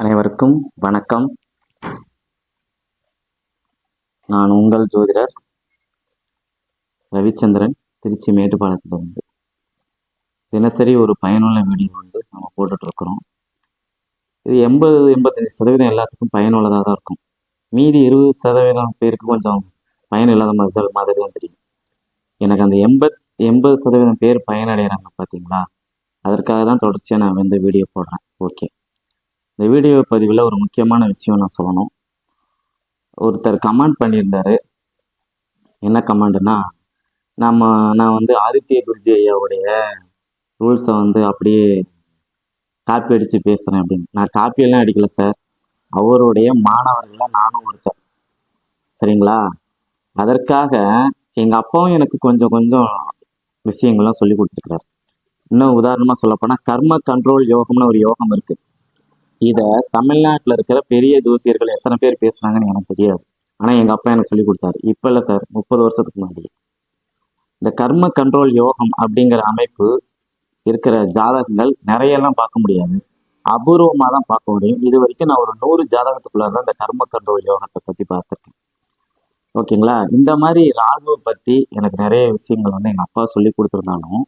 அனைவருக்கும் வணக்கம். நான் உங்கள் ஜோதிடர் ரவிச்சந்திரன் திருச்சி மேட்டுப்பாளையத்திலிருந்து தினசரி ஒரு பயனுள்ள வீடியோ வந்து நம்ம போட்டுட்ருக்குறோம் இது எண்பது எண்பத்தஞ்சு சதவீதம் எல்லாத்துக்கும் பயனுள்ளதாக தான் இருக்கும். மீதி இருபது சதவீதம் பேருக்கு கொஞ்சம் பயன் இல்லாத மாதிரி மாதிரி தான் தெரியும். எனக்கு அந்த எண்பத் எண்பது சதவீதம் பேர் பயனடைகிறாங்க பார்த்தீங்களா அதற்காக தான் தொடர்ச்சியாக நான் வந்து வீடியோ போடுறேன். ஓகே. இந்த வீடியோ பதிவில் ஒரு முக்கியமான விஷயம் நான் சொல்லணும். ஒருத்தர் கமெண்ட் பண்ணியிருந்தாரு. என்ன கமெண்ட்னா நம்ம நான் வந்து ஆதித்ய குருஜி ஐயாவுடைய ரூல்ஸை வந்து அப்படியே காப்பி அடித்து பேசுகிறேன் அப்படின்னு. நான் காப்பியெல்லாம் அடிக்கல சார் அவருடைய மாணவர்களில் நானும் ஒருத்தர் சரிங்களா? அதற்காக எங்கள் அப்பாவும் எனக்கு கொஞ்சம் கொஞ்சம் விஷயங்கள்லாம் சொல்லி கொடுத்துருக்குறாரு. இன்னும் உதாரணமாக சொல்லப்போனால் கர்ம கண்ட்ரோல் யோகம்னு ஒரு யோகம் இருக்குது இதை தமிழ்நாட்டில் இருக்கிற பெரிய ஜோசியர்கள் எத்தனை பேர் பேசுகிறாங்கன்னு எனக்கு தெரியாது. ஆனால் எங்கள் அப்பா எனக்கு சொல்லி கொடுத்தாரு. இப்போ இல்லை சார் முப்பது வருஷத்துக்கு முன்னாடி. இந்த கர்ம கண்ட்ரோல் யோகம் அப்படிங்கிற அமைப்பு இருக்கிற ஜாதகங்கள் நிறையெல்லாம் பார்க்க முடியாது. அபூர்வமாக தான் பார்க்க முடியும். இது வரைக்கும் நான் ஒரு நூறு ஜாதகத்துக்குள்ளே தான் இந்த கர்ம கண்ட்ரோல் யோகத்தை பற்றி பார்த்துருக்கேன். ஓகேங்களா? இந்த மாதிரி ராகுவை பற்றி எனக்கு நிறைய விஷயங்கள் வந்து எங்கள் அப்பா சொல்லி கொடுத்துருந்தாலும்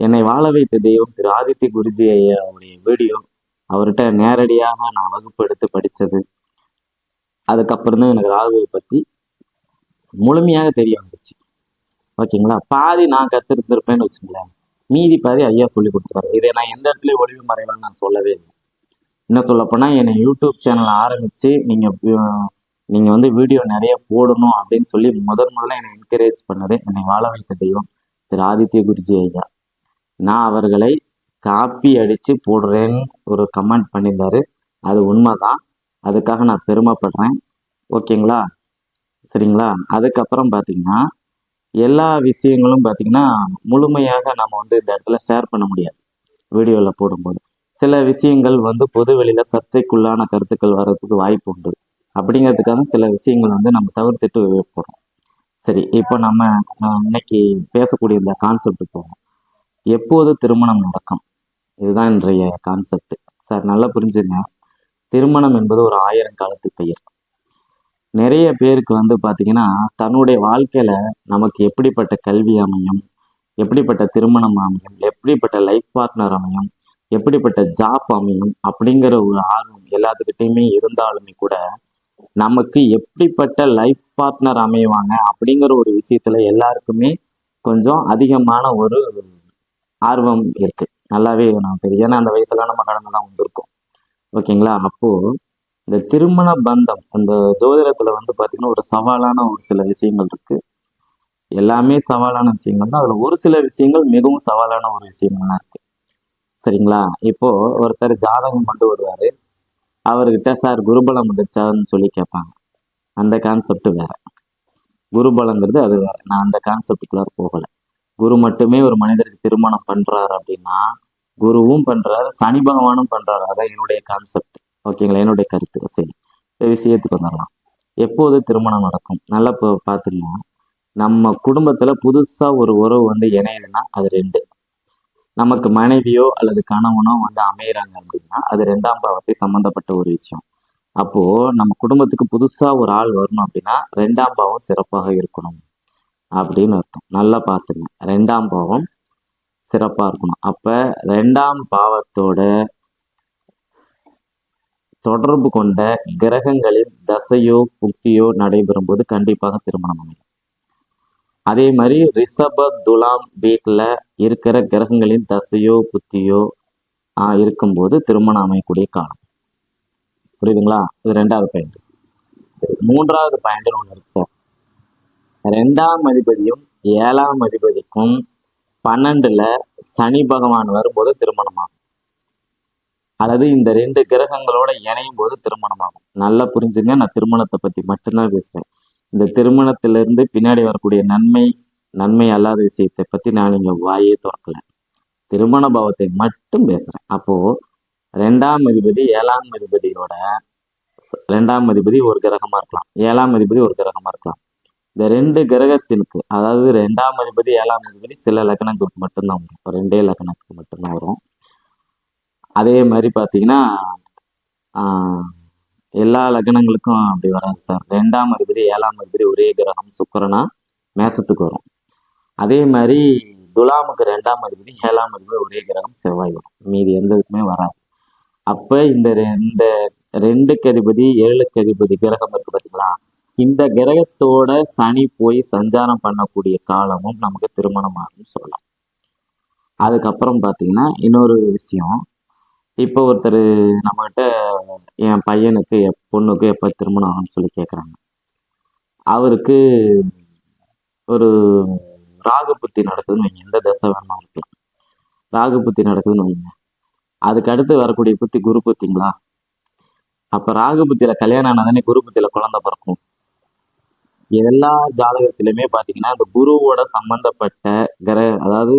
என்னை வாழ வைத்த தெய்வம் திரு ஆதித்ய குருஜி ஐயாவுடைய வீடியோ அவர்கிட்ட நேரடியாக நான் வகுப்பு எடுத்து படித்தது. அதுக்கப்புறம் தான் எனக்கு ராகுவை பற்றி முழுமையாக தெரிய வந்துச்சு. ஓகேங்களா? பாதி நான் கற்றுருந்துருப்பேன்னு வச்சுங்களேன் மீதி பாதி ஐயா சொல்லி கொடுத்துருவாரு. இதை நான் எந்த இடத்துலையும் ஒளிவு மறைவான்னு நான் சொல்லவே இல்லை. என்ன சொல்லப்போனால் என்னை யூடியூப் சேனல் ஆரம்பித்து நீங்கள் நீங்கள் வந்து வீடியோ நிறைய போடணும் அப்படின்னு சொல்லி முதன் முதல்ல என்னை என்கரேஜ் பண்ணது என்னை வாழ வைத்த தெய்வம் திரு ஆதித்ய குருஜி ஐயா. நான் அவர்களை காப்பி அடித்து போடுறேன்னு ஒரு கமெண்ட் பண்ணியிருந்தாரு அது உண்மைதான். அதுக்காக நான் பெருமைப்படுறேன். ஓகேங்களா? சரிங்களா? அதுக்கப்புறம் பார்த்தீங்கன்னா எல்லா விஷயங்களும் பார்த்தீங்கன்னா முழுமையாக நம்ம வந்து இந்த இடத்துல ஷேர் பண்ண முடியாது. வீடியோவில் போடும்போது. சில விஷயங்கள் வந்து பொது வெளியில் சர்ச்சைக்குள்ளான கருத்துக்கள் வர்றதுக்கு வாய்ப்பு உண்டு. அப்படிங்கிறதுக்காக சில விஷயங்கள் வந்து நம்ம தவிர்த்துட்டு போகிறோம் சரி இப்போ நம்ம இன்னைக்கு பேசக்கூடிய இந்த கான்செப்ட் போகிறோம் எப்போது திருமணம் நடக்கும்? இதுதான் இன்றைய கான்செப்ட் சார் நல்லா புரிஞ்சுங்க. திருமணம் என்பது ஒரு ஆயிரம் காலத்து பெயர். நிறைய பேருக்கு வந்து பார்த்தீங்கன்னா தன்னுடைய வாழ்க்கையில் நமக்கு எப்படிப்பட்ட கல்வி அமையும் எப்படிப்பட்ட திருமணம் அமையும் எப்படிப்பட்ட லைஃப் பார்ட்னர் அமையும் எப்படிப்பட்ட ஜாப் அமையும் அப்படிங்கிற ஒரு ஆர்வம் எல்லாத்துக்கிட்டையுமே இருந்தாலுமே கூட நமக்கு எப்படிப்பட்ட லைஃப் பார்ட்னர் அமைவாங்க அப்படிங்கிற ஒரு விஷயத்துல எல்லாருக்குமே கொஞ்சம் அதிகமான ஒரு ஆர்வம் இருக்குது நல்லாவே நான் தெரியும் ஏன்னா அந்த வயசுல நம்ம கடந்து தான் வந்திருக்கோம். ஓகேங்களா? அப்போ இந்த திருமண பந்தம் அந்த ஜோதிடத்துல வந்து பாத்தீங்கன்னா ஒரு சவாலான ஒரு சில விஷயங்கள் இருக்கு. எல்லாமே சவாலான விஷயங்கள் தான். அதுல ஒரு சில விஷயங்கள் மிகவும் சவாலான ஒரு விஷயங்கள்லாம் இருக்கு. சரிங்களா? இப்போ ஒருத்தர் ஜாதகம் கொண்டு வருவாரு. அவர்கிட்ட சார் குருபலம் வந்துருச்சான்னு சொல்லி கேட்பாங்க. அந்த கான்செப்ட் வேற. குருபலங்கிறது அது வேற. நான் அந்த கான்செப்டுக்குள்ளார போகலை. குரு மட்டுமே ஒரு மனிதருக்கு திருமணம் பண்றாரு அப்படின்னா குருவும் பண்றாரு சனி பகவானும் பண்றாரு. அதான் என்னுடைய கான்செப்ட் ஓகேங்களா? என்னுடைய கருத்து. சரி. விஷயத்துக்கு வந்துடலாம். எப்போது திருமணம் நடக்கும்? நல்லா இப்போ பார்த்துங்க நம்ம குடும்பத்தில் புதுசாக ஒரு உறவு வந்து இணையுதுன்னா அது ரெண்டு. நமக்கு மனைவியோ அல்லது கணவனோ வந்து அமையிறாங்க அப்படின்னா அது ரெண்டாம் பாவத்தை சம்மந்தப்பட்ட ஒரு விஷயம். அப்போது நம்ம குடும்பத்துக்கு புதுசாக ஒரு ஆள் வரணும் அப்படின்னா ரெண்டாம் பாவம் சிறப்பாக இருக்கணும். அப்படின்னு அர்த்தம். நல்லா பார்த்துங்க. ரெண்டாம் பாவம் சிறப்பாக இருக்கணும். அப்ப ரெண்டாம் பாவத்தோட தொடர்பு கொண்ட கிரகங்களின் தசையோ புக்தியோ நடைபெறும் போது கண்டிப்பாக திருமணம் அமையும். அதே மாதிரி ரிஷப துலாம் வீட்டில் இருக்கிற கிரகங்களின் தசையோ புத்தியோ ஆஹ், இருக்கும்போது திருமணம் அமையக்கூடிய காலம். புரியுதுங்களா? இது ரெண்டாவது பாயிண்ட் சரி மூன்றாவது பாயிண்ட்னு ஒன்று இருக்கு சார். ரெண்டாம் அதிபதியும் ஏழாம் அதிபதிக்கும் பன்னெண்டுல சனி பகவான் வரும்போது திருமணமாகும். அல்லது இந்த ரெண்டு கிரகங்களோட இணையும் போது திருமணமாகும். நல்லா புரிஞ்சுங்க நான் திருமணத்தை பத்தி மட்டும்தான் பேசுறேன். இந்த திருமணத்திலிருந்து பின்னாடி வரக்கூடிய நன்மை நன்மை அல்லாத விஷயத்தை பத்தி நான் இங்க வாயே திறக்கல. திருமண பாவத்தை மட்டும் பேசுறேன். அப்போ ரெண்டாம் அதிபதி ஏழாம் அதிபதியோட ரெண்டாம் அதிபதி ஒரு கிரகமா இருக்கலாம். ஏழாம் அதிபதி ஒரு கிரகமா இருக்கலாம். இந்த ரெண்டு கிரகத்திற்கு அதாவது ரெண்டாம் அதிபதி ஏழாம் அதிபதி சில லக்னங்களுக்கு மட்டும்தான் வரும். ரெண்டே லக்னத்துக்கு மட்டும்தான் வரும். அதே மாதிரி பார்த்தீங்கன்னா எல்லா லக்னங்களுக்கும் அப்படி வராது சார். ரெண்டாம் அதிபதி ஏழாம் அதிபதி ஒரே கிரகம் சுக்கரனா மேசத்துக்கு வரும். அதே மாதிரி துலாமுக்கு ரெண்டாம் அதிபதி ஏழாம் அதிபதி ஒரே கிரகம் செவ்வாய் வரும். மீதி எந்த இதுக்குமே வராது. அப்போ இந்த ரெண்டு ரெண்டுக்கு அதிபதி ஏழுக்கு அதிபதி கிரகம் இருக்கு பார்த்தீங்களா இந்த கிரகத்தோட சனி போய் சஞ்சாரம் பண்ணக்கூடிய காலமும் நமக்கு திருமணம் ஆகும்னு சொல்லலாம். அதுக்கப்புறம் பார்த்தீங்கன்னா இன்னொரு விஷயம். இப்போ ஒருத்தர் நம்மகிட்ட என் பையனுக்கு எப் பொண்ணுக்கு எப்போ திருமணம் ஆகும்னு சொல்லி கேட்குறாங்க அவருக்கு ஒரு ராகு புத்தி நடக்குதுன்னு வைங்க. எந்த தசை வேணாலும் இருக்கலாம் ராகு புத்தி நடக்குதுன்னு வைங்க. அதுக்கு அடுத்து வரக்கூடிய புத்தி குரு புத்திங்களா? அப்போ ராகு புத்தியில் கல்யாணம் ஆனதானே குரு புத்தியில் குழந்தை பிறக்கும். எல்லா ஜாதகத்திலுமே பார்த்தீங்கன்னா அந்த குருவோட சம்பந்தப்பட்ட கிரக அதாவது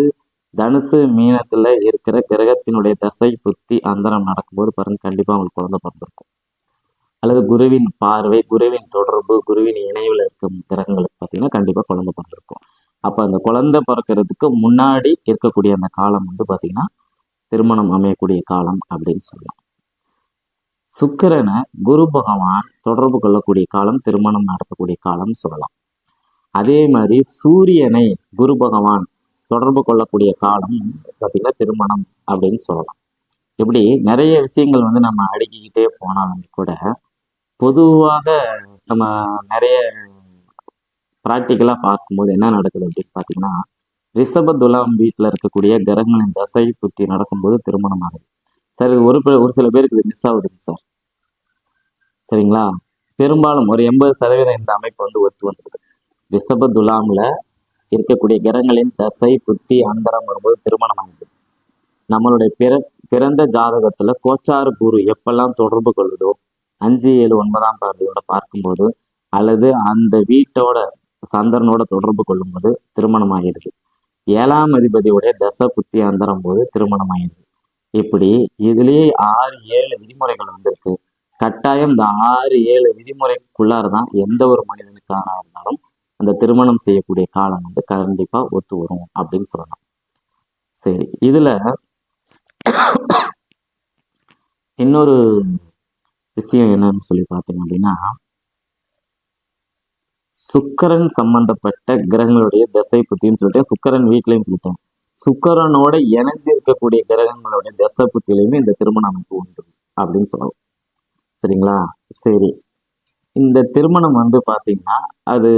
தனுசு மீனத்துல இருக்கிற கிரகத்தினுடைய தசை புத்தி அந்தரம் நடக்கும்போது பாருங்க கண்டிப்பா அவங்களுக்கு குழந்தை பிறந்திருக்கும். அல்லது குருவின் பார்வை குருவின் தொடர்பு குருவின் இணைவில் இருக்கும் கிரகங்களுக்கு பார்த்தீங்கன்னா கண்டிப்பாக குழந்தை பிறந்திருக்கும். அப்போ அந்த குழந்தை பிறக்கிறதுக்கு முன்னாடி இருக்கக்கூடிய அந்த காலம் வந்து பார்த்தீங்கன்னா திருமணம் அமையக்கூடிய காலம் அப்படின்னு சொல்லலாம். சுக்கிரனை குரு பகவான் தொடர்பு கொள்ளக்கூடிய காலம் திருமணம் நடத்தக்கூடிய காலம் சொல்லலாம். அதே மாதிரி சூரியனை குரு பகவான் தொடர்பு கொள்ளக்கூடிய காலம் பார்த்தீங்கன்னா திருமணம் அப்படின்னு சொல்லலாம். இப்படி நிறைய விஷயங்கள் வந்து நம்ம அடுக்கிக்கிட்டே போனாலுமே கூட பொதுவாக நம்ம நிறைய ப்ராக்டிக்கலாக பார்க்கும்போது என்ன நடக்குது அப்படின்னு பார்த்தீங்கன்னா ரிஷப துலாம் வீட்டில் இருக்கக்கூடிய கிரகங்களின் தசை புத்தி நடக்கும்போது திருமணம் ஆகுது. சார் இது ஒரு ஒரு சில பேருக்கு இது மிஸ் ஆகுதுங்க சார். சரிங்களா? பெரும்பாலும் ஒரு எண்பது சதவீதம் இந்த அமைப்பு வந்து ஒத்து வந்துடுது ரிஷப துலாமில் இருக்கக்கூடிய கிரகங்களின் தசை புத்தி அந்தரம் வரும்போது திருமணம் ஆகுது நம்மளுடைய பிற பிறந்த ஜாதகத்துல கோச்சாறு கூறு எப்பெல்லாம் தொடர்பு கொள்ளுதோ அஞ்சு ஏழு ஒன்பதாம் பார்வையோட பார்க்கும்போது அல்லது அந்த வீட்டோட சந்திரனோட தொடர்பு கொள்ளும்போது திருமணம் ஆகிடுது ஏழாம் அதிபதியுடைய தசை புத்தி அந்தரம் போது திருமணம் ஆகிடுது இப்படி இதுலயே ஆறு ஏழு விதிமுறைகள் வந்திருக்கு. கட்டாயம் இந்த ஆறு ஏழு விதிமுறைக்குள்ளார தான் எந்த ஒரு மனிதனுக்கான இருந்தாலும் அந்த திருமணம் செய்யக்கூடிய காலம் வந்து கண்டிப்பா ஒத்து வரும் அப்படின்னு சொல்லலாம். சரி இதுல இன்னொரு விஷயம் என்னன்னு சொல்லி பார்த்தீங்க அப்படின்னா சுக்கரன் சம்பந்தப்பட்ட கிரகங்களுடைய திசை புத்தின்னு சொல்லிட்டேன் சுக்கரன் வீட்லையும் சொல்லிட்டேன். சுக்கரனோட இணைஞ்சு இருக்கக்கூடிய கிரகங்களுடைய திசை புத்திலையுமே இந்த திருமண அமைப்பு உண்டு அப்படின்னு சொல்லலாம். சரிங்களா? சரி. இந்த திருமணம் வந்து பார்த்தீங்கன்னா அது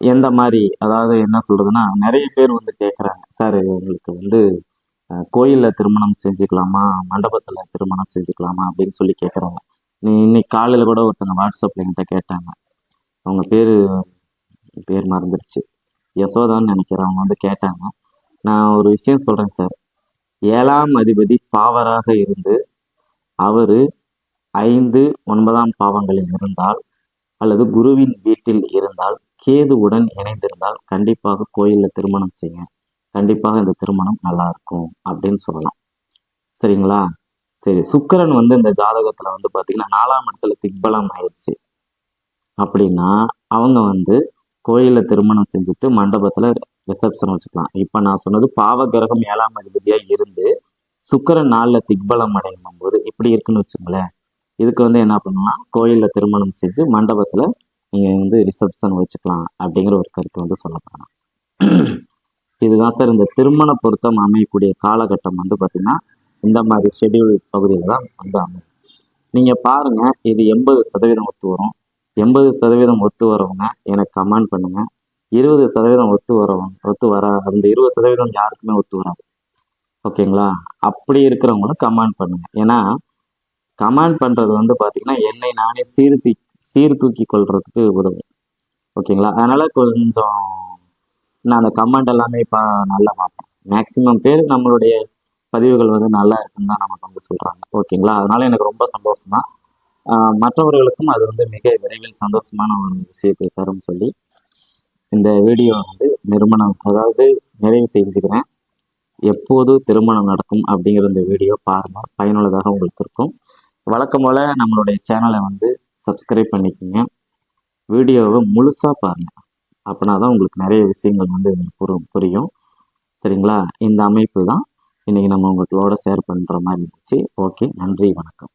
எந்த மாதிரி அதாவது என்ன சொல்கிறதுன்னா நிறைய பேர் வந்து கேட்குறாங்க சார் உங்களுக்கு வந்து கோயிலில் திருமணம் செஞ்சுக்கலாமா? மண்டபத்தில் திருமணம் செஞ்சுக்கலாமா? அப்படின்னு சொல்லி கேட்குறாங்க நீ இன்னைக்கு காலையில் கூட ஒருத்தங்க வாட்ஸ்அப்ல என்கிட்ட கேட்டாங்க. அவங்க பேர் பேர் மறந்துடுச்சு யசோதான்னு நினைக்கிறேன் அவங்க வந்து கேட்டாங்க. நான் ஒரு விஷயம் சொல்கிறேன் சார். ஏழாம் அதிபதி பாவராக இருந்து அவரு ஐந்து ஒன்பதாம் பாவங்களில் இருந்தால் அல்லது குருவின் வீட்டில் இருந்தால் கேதுவுடன் இணைந்திருந்தால் கண்டிப்பாக கோயிலில் திருமணம் செய்ய கண்டிப்பாக இந்த திருமணம் நல்லா இருக்கும் அப்படின்னு சொல்லலாம். சரிங்களா? சரி சுக்கிரன் வந்து இந்த ஜாதகத்தில் வந்து பார்த்திங்கன்னா நாலாம் இடத்துல திக்பலம் ஆயிடுச்சு. அப்படின்னா அவங்க வந்து கோயிலில் திருமணம் செஞ்சுட்டு மண்டபத்தில் ரிசப்ஷன் வச்சுக்கலாம். இப்போ நான் சொன்னது பாவ கிரகம் ஏழாம் அதிபதியாக இருந்து சுக்கரன் நாளில் திக்பலம் அடையும் போது இப்படி இருக்குன்னு வச்சுங்களேன் இதுக்கு வந்து என்ன பண்ணலாம் கோயிலில் திருமணம் செஞ்சு மண்டபத்தில் நீங்கள் வந்து ரிசப்ஷன் வச்சுக்கலாம் அப்படிங்கிற ஒரு கருத்து வந்து சொல்லப்படலாம் இதுதான் சார் இந்த திருமண பொருத்தம் அமையக்கூடிய காலகட்டம் வந்து பார்த்திங்கன்னா இந்த மாதிரி ஷெடியூல் பகுதியில் தான் வந்து அமையும். நீங்கள் பாருங்க இது எண்பது சதவீதம் ஒத்து வரும். எண்பது சதவீதம் ஒத்து வரவங்க எனக்கு கமெண்ட் பண்ணுங்கள் இருபது சதவீதம் ஒத்து வரவங்க ஒத்து வர அந்த இருபது சதவீதம் யாருக்குமே ஒத்து வராது. ஓகேங்களா? அப்படி இருக்கிறவங்களும் கமெண்ட் பண்ணுங்க. ஏன்னா கமெண்ட் பண்ணுறது வந்து பார்த்தீங்கன்னா என்னை நானே சீர்தி சீர்தூக்கி கொள்றதுக்கு உதவும். ஓகேங்களா? அதனால் கொஞ்சம் நான் அந்த கமெண்ட் எல்லாமே இப்போ நல்லா பார்ப்பேன். மேக்ஸிமம் பேர் நம்மளுடைய பதிவுகள் வந்து நல்லா இருக்குன்னு தான் நமக்கு வந்து சொல்கிறாங்க ஓகேங்களா? அதனால் எனக்கு ரொம்ப சந்தோஷம் தான் மற்றவர்களுக்கும் அது வந்து மிக விரைவில் சந்தோஷமான ஒரு விஷயத்தை தரும் சொல்லி இந்த வீடியோ வந்து நிறுவனம் அதாவது நிறைவு செஞ்சுக்கிறேன். எப்போது திருமணம் நடக்கும் அப்படிங்கிற இந்த வீடியோ பாருங்க. பயனுள்ளதாக உங்களுக்கு இருக்கும். வழக்கம் போல் நம்மளுடைய சேனலை வந்து சப்ஸ்கிரைப் பண்ணிக்கோங்க. வீடியோவை முழுசாக பாருங்க. அப்படின்னா தான் உங்களுக்கு நிறைய விஷயங்கள் வந்து புரி புரியும். சரிங்களா? இந்த அமைப்பு தான். இன்றைக்கி நம்ம உங்களோட ஷேர் பண்ணுற மாதிரி இருந்துச்சு. ஓகே நன்றி வணக்கம்.